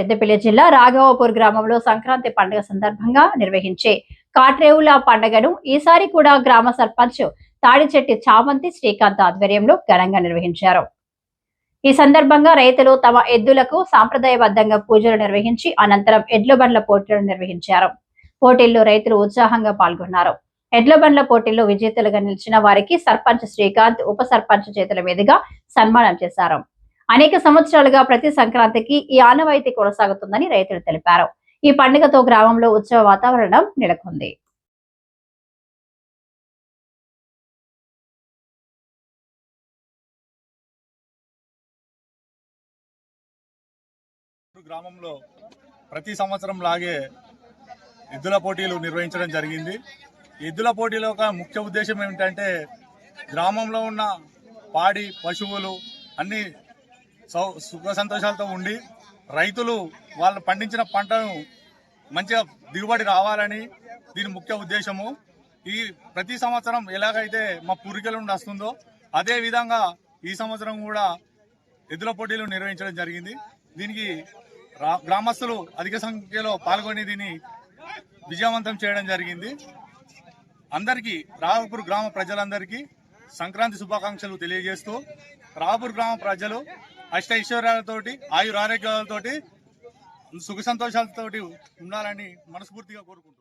పెద్దపల్లి జిల్లా రాఘవపూర్ గ్రామంలో సంక్రాంతి పండుగ సందర్భంగా నిర్వహించే కాట్రేవుల పండుగను ఈసారి కూడా గ్రామ సర్పంచ్ తాడిచెట్టి చామంతి శ్రీకాంత్ ఆధ్వర్యంలో ఘనంగా నిర్వహించారు. ఈ సందర్భంగా రైతులు తమ ఎద్దులకు సాంప్రదాయబద్ధంగా పూజలు నిర్వహించి అనంతరం ఎడ్ల బండ్ల పోటీలు నిర్వహించారు. పోటీల్లో రైతులు ఉత్సాహంగా పాల్గొన్నారు. ఎడ్ల బండ్ల పోటీల్లో విజేతలుగా నిలిచిన వారికి సర్పంచ్ శ్రీకాంత్ ఉప సర్పంచ్ చేతుల మీదుగా సన్మానం చేశారు. అనేక సంవత్సరాలుగా ప్రతి సంక్రాంతికి ఈ ఆనవాయితీ కొనసాగుతుందని రైతులు తెలిపారు. ఈ పండుగతో గ్రామంలో ఉత్సవ వాతావరణం నెలకొంది. గ్రామంలో ప్రతి సంవత్సరం లాగే ఎద్దుల పోటీలు నిర్వహించడం జరిగింది. ఎద్దుల పోటీలో ఒక ముఖ్య ఉద్దేశం ఏమిటంటే గ్రామంలో ఉన్న పాడి పశువులు అన్ని సౌ సుఖ సంతోషాలతో ఉండి రైతులు వాళ్ళు పండించిన పంటను మంచిగా దిగుబడి రావాలని దీని ముఖ్య ఉద్దేశము. ఈ ప్రతి సంవత్సరం ఎలాగైతే మా పూర్వీకుల నుండి వస్తుందో అదే విధంగా ఈ సంవత్సరం కూడా ఎద్దుల పోటీలు నిర్వహించడం జరిగింది. దీనికి రా- గ్రామస్తులు అధిక సంఖ్యలో పాల్గొని దీన్ని విజయవంతం చేయడం జరిగింది. అందరికీ రావుపూర్ గ్రామ ప్రజలందరికీ సంక్రాంతి శుభాకాంక్షలు తెలియజేస్తూ రావుపూర్ గ్రామ ప్రజలు అష్ట ఐశ్వర్యాలతోటి ఆయుర ఆరోగ్యాలతోటి సుఖ సంతోషాలతోటి ఉండాలని మనస్ఫూర్తిగా కోరుకుంటున్నాను